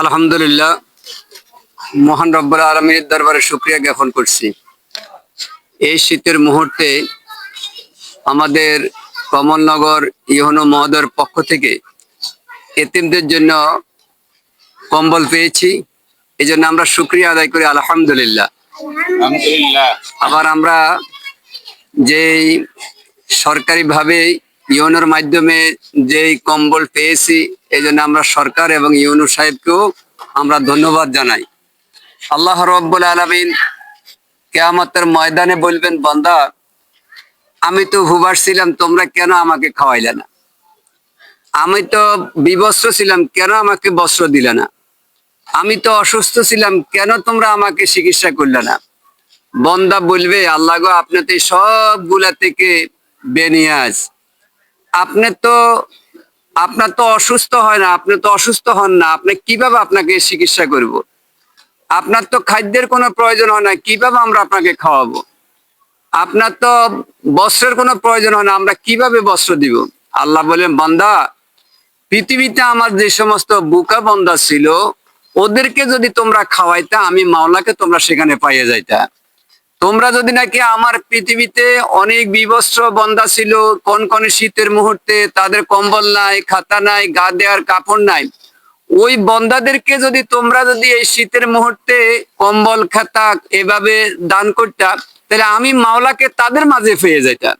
আলহামদুলিল্লাহ মহান রব্বুল আলমীর দরবারে শুক্রিয়া জ্ঞাপন করছি। এই শীতের মুহূর্তে আমাদের কমলনগর ইহনো মহোদয়ের পক্ষ থেকে এতিমদের জন্য কম্বল পেয়েছি। এই জন্য আমরা শুক্রিয়া আদায় করি আলহামদুলিল্লাহ। আবার আমরা যেই সরকারিভাবে ইউনোর মাধ্যমে যেই কম্বল পেয়েছি এই জন্য আমরা সরকার এবং ইউনু সাহেবকেও আমরা ধন্যবাদ জানাই। আল্লাহ রব্বুল আলমিন কেয়ামতের ময়দানে বলবেন, বন্দা, আমি তো হুবাস ছিলাম, তোমরা কেন আমাকে খাওয়াইলে না? আমি তো বিবস্ত্র ছিলাম, কেন আমাকে বস্ত্র দিলে না? আমি তো অসুস্থ ছিলাম, কেন তোমরা আমাকে চিকিৎসা করলে না? বন্দা বলবে, আল্লাহ গো, আপনি সবগুলা থেকে বেনিয়াজ। আপনি তো, আপনার তো অসুস্থ হয় না, আপনি তো অসুস্থ হন না, আপনি কীভাবে আপনাকে চিকিৎসা করব। আপনার তো খাদ্যের কোনো প্রয়োজন হয় না, কীভাবে আমরা আপনাকে খাওয়াবো? আপনার তো বস্ত্রের কোনো প্রয়োজন হয় না, আমরা কীভাবে বস্ত্র দিব? আল্লাহ বলেন, বান্দা, পৃথিবীতে আমার যে সমস্ত বুকা বন্দা ছিল, ওদেরকে যদি তোমরা খাওয়াইতা, আমি মাওলাকে তোমরা সেখানে পাইয়ে যাইতা। তোমরা যদি নাকি আমার পৃথিবীতে অনেক বিবস্ত্র বন্দা ছিল, কোন কোন শীতের মুহূর্তে তাদের কম্বল নাই, খাতা নাই, গা দেওয়ার কাপড় নাই, ওই বন্দাদেরকে যদি তোমরা যদি এই শীতের মুহূর্তে কম্বল, খাতা এভাবে দান করতা, তাহলে আমি মাওলাকে তাদের মাঝে পেয়ে যাইতাম।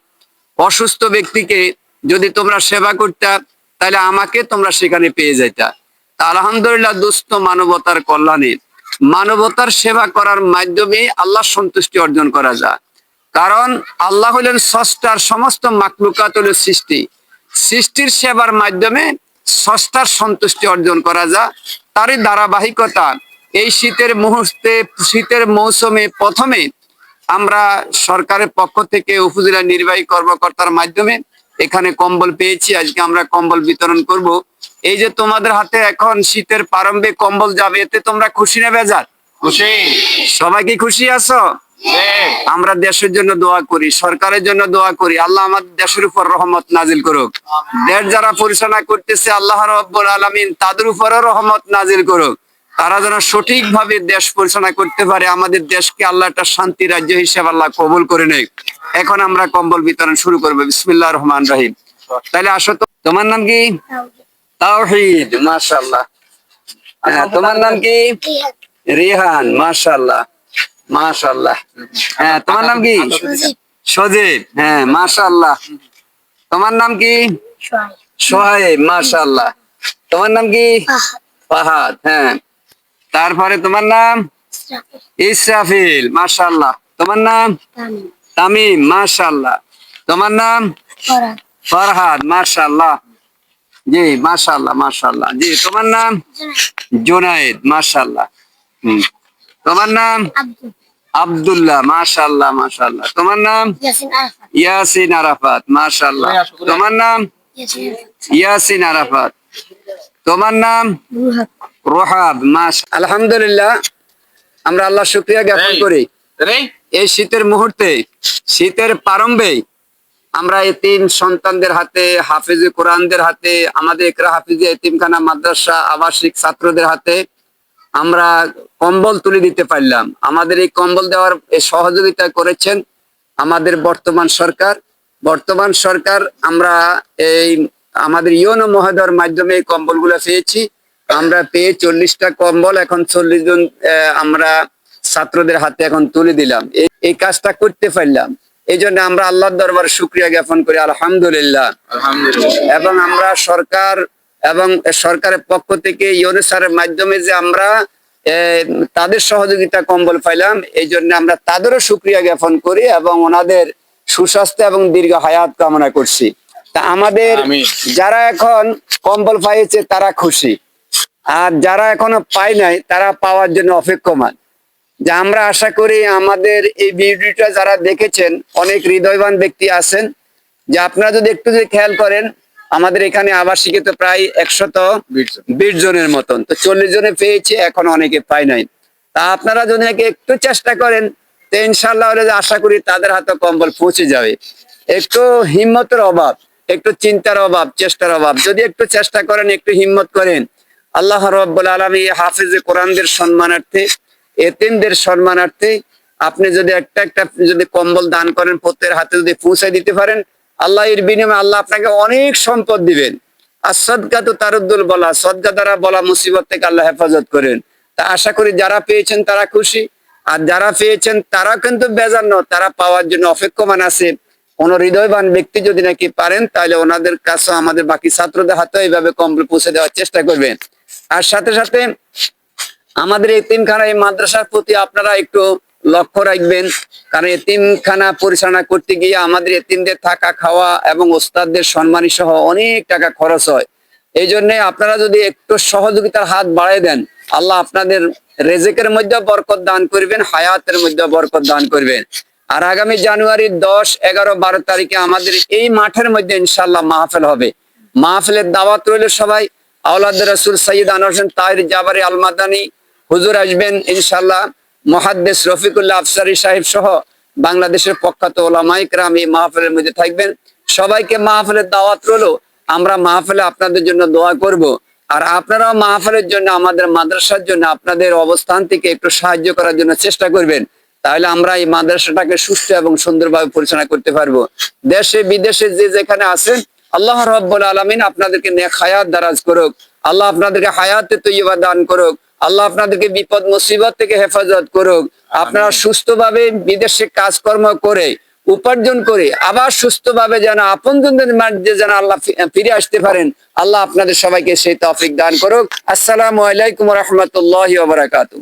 অসুস্থ ব্যক্তিকে যদি তোমরা সেবা করতা, তাহলে আমাকে তোমরা সেখানে পেয়ে যাইতা। তা আলহামদুলিল্লাহ দুস্থ মানবতার কল্যাণে। মানবতার সেবা করার মাধ্যমে আল্লাহ সন্তুষ্টি অর্জন করা যায়। কারণ আল্লাহ হলেন স্রষ্টার সমস্ত মাকলুকাত হল সৃষ্টি। সৃষ্টির সেবার মাধ্যমে স্রষ্টার সন্তুষ্টি অর্জন করা যায়। তারই ধারাবাহিকতা, এই শীতের মুহূর্তে, শীতের মৌসুমে প্রথমে আমরা সরকারের পক্ষ থেকে উপজেলা নির্বাহী কর্মকর্তার মাধ্যমে এখানে কম্বল পেয়েছি। আজকে আমরা কম্বল বিতরণ করব। এই যে তোমাদের হাতে এখন শীতের প্রারম্ভে কম্বল যাবে এতে তোমরা খুশি না বেজার? খুশি। সবাই কি খুশি আছো? হ্যাঁ। আমরা দেশের জন্য দোয়া করি সরকারের জন্য দোয়া করি আল্লাহ আমাদের দেশের উপর রহমত নাজিল করুক। দেশ যারা পরিচালনা করতেছে আল্লাহ রব্বুল আলমিন তাদের উপরও রহমত নাজিল করুক। তারা যেন সঠিকভাবে দেশ পরিচালনা করতে পারে আমাদের দেশকে আল্লাহ একটা শান্তি রাজ্য হিসেবে আল্লাহ কবুল করে নেই এখন আমরা কম্বল বিতরণ শুরু করব। বিসমিল্লাহ রহমান রাহিম। তাহলে আসো তো। তোমার নাম কি? তাওহিদ মাশাআল্লাহ। হ্যাঁ তোমার নাম কি? রিহান মাশাআল্লাহ মাশাআল্লাহ। হ্যাঁ তোমার নাম কি? সজীব। হ্যাঁ মাশাআল্লাহ। তোমার নাম কি? সোহাইব মাশাআল্লাহ। তোমার নাম কি? ফাহাদ। হ্যাঁ। তারপরে তোমার নাম? ইসরাফিল মাশাআল্লাহ। তোমার নাম? তামিম মাশাআল্লাহ। তোমার নাম? ফরহাদ। মাশাআল্লাহ। জি মাশাআল্লাহ মাশাআল্লাহ। জি তোমার নাম? জুনায়েদ। মাশাআল্লাহ। হুম। তোমার নাম? আব্দুল্লাহ মাশাআল্লাহ মাশাআল্লাহ। তোমার নাম? ইয়াসিন আরাফাত। মাশাআল্লাহ। তোমার নাম? ইয়াসিন আরাফাত। তোমার নাম? রোহাব মাস আলহামদুলিল্লাহ আমরা আল্লাহ শুক্রিয়া জ্ঞাপন করি। এই। শীতের মুহূর্তে শীতের প্রারম্ভে আমরা এতিম সন্তানদের হাতে, হাফিজে কোরআনদের হাতে, আমাদের একরা হাফিজে এতিমখানা, মাদ্রাসা, আবাসিক ছাত্রদের হাতে আমরা কম্বল তুলে দিতে পারলাম। আমাদের এই কম্বল দেওয়ার সহযোগিতা করেছেন আমাদের বর্তমান সরকার। বর্তমান সরকার আমরা এই আমাদের ইয়নো মহোদয়ের মাধ্যমে এই কম্বলগুলো পেয়েছি। আমরা পেয়ে চল্লিশটা কম্বল এখন চল্লিশ জন আমরা ছাত্রদের হাতে এখন তুলে দিলাম। এই কাজটা করতে পারলাম। এই জন্য আমরা আল্লাহর দরবার শুক্রিয়া জ্ঞাপন করি আলহামদুলিল্লাহ। আলহামদুলিল্লাহ। এবং আমরা সরকার এবং সরকারের পক্ষ থেকে ইউনেসারের মাধ্যমে যে আমরা তাদের সহযোগিতা কম্বল পাইলাম এই জন্য আমরা তাদেরও সুক্রিয়া জ্ঞাপন করি এবং ওনাদের সুস্বাস্থ্য এবং দীর্ঘ হায়াত কামনা করছি। তা আমাদের যারা এখন কম্বল পাইছে তারা খুশি আর যারা এখনও পায় নাই তারা পাওয়ার জন্য অপেক্ষমান। যে আমরা আশা করি আমাদের এই ভিডিওটা যারা দেখেছেন অনেক হৃদয়বান ব্যক্তি আছেন। যে আপনারা যদি একটু যদি খেয়াল করেন আমাদের এখানে আবাসিকে তো প্রায় একশত। বিশ জনের মতন তো চল্লিশ জনে পেয়েছে এখন অনেকে পায় নাই। তা আপনারা যদি একটু চেষ্টা করেন তো ইনশাল্লাহ আশা করি তাদের হাতে কম্বল পৌঁছে যাবে। একটু হিম্মতের অভাব একটু চিন্তার অভাব চেষ্টার অভাব। যদি একটু চেষ্টা করেন একটু হিম্মত করেন আল্লাহ রব্বুল আলমী হাফিজে কোরআনদের সম্মানার্থে এতিমদের সম্মানার্থে আপনি যদি একটা একটা যদি কম্বল দান করেন, প্রত্যেকের হাতে যদি পৌঁছে দিতে পারেন, আল্লাহ এর বিনিময়ে আল্লাহ আপনাকে অনেক সম্পদ দিবেন। আর সদকা তো তারুদ্দুল বলা সদকা দ্বারা বলা মুসিবত থেকে আল্লাহ হেফাজত করেন। তা আশা করি যারা পেয়েছেন তারা খুশি, আর যারা পেয়েছেন তারা কিন্তু বেজার নয়, তারা পাওয়ার জন্য অপেক্ষমান আছে। কোন হৃদয়বান ব্যক্তি যদি নাকি পারেন, তাহলে ওনাদের কাছে আমাদের বাকি ছাত্রদের হাতে এইভাবে কম্বল পৌঁছে দেওয়ার চেষ্টা করবেন। আর সাথে সাথে আমাদের এতিমখানা এই মাদ্রাসার প্রতি আপনারা একটু লক্ষ্য রাখবেন। কারণ এতিমখানা পরিচালনা করতে গিয়ে আমাদের এতিমদের থাকা, খাওয়া এবং ওস্তাদদের সম্মানী সহ অনেক টাকা খরচ হয়। এই জন্য আপনারা যদি একটু সহযোগিতার হাত বাড়াই দেন, আল্লাহ আপনাদের রেজেকের মধ্যে বরকত দান করবেন, হায়াতের মধ্যে বরকত দান করবেন। আর আগামী জানুয়ারি দশ, এগারো, বারো তারিখে আমাদের এই মাঠের মধ্যে ইনশাল্লাহ মাহফেল হবে। মাহফিলের দাওয়াত রইল সবাই। আওলাদ রসুল সৈয়দ আনোয়ার তাহির জাবারি আল মাদানী হুজুর আসবেন ইনশাল্লাহ মহাদ্দেশ রফিকুল্লাহ আফসারি সাহেব সহ বাংলাদেশের প্রখ্যাত ওলামাইক রাম এই মাহফিলের মধ্যে থাকবেন। সবাইকে মাহফিলের দাওয়াত রইল। আমরা মাহফিলে আপনাদের জন্য দোয়া করব। আর আপনারাও মাহফিলের জন্য, আমাদের মাদ্রাসার জন্য, আপনাদের অবস্থান থেকে একটু সাহায্য করার জন্য চেষ্টা করবেন। তাহলে আমরা এই মাদ্রাসাটাকে সুস্থ এবং সুন্দরভাবে পরিচালনা করতে পারব। দেশে, বিদেশে যে যেখানে আছেন, আল্লাহ রব্বুল আলমিন আপনাদেরকে নেক হায়াত দারাজ করুক। আল্লাহ আপনাদেরকে হায়াতে তৈবা দান করুক। আল্লাহ আপনাদেরকে বিপদ মুসিবত থেকে হেফাজত করুক। আপনারা সুস্থভাবে বিদেশে কাজকর্ম করে উপার্জন করে আবার সুস্থভাবে যেন আপনজনদের মাঝে যেন আল্লাহ ফিরে আসতে পারেন আল্লাহ আপনাদের সবাইকে সেই তফিক দান করুক। আসসালামু আলাইকুম রহমতুল্লাহ বারাকাতু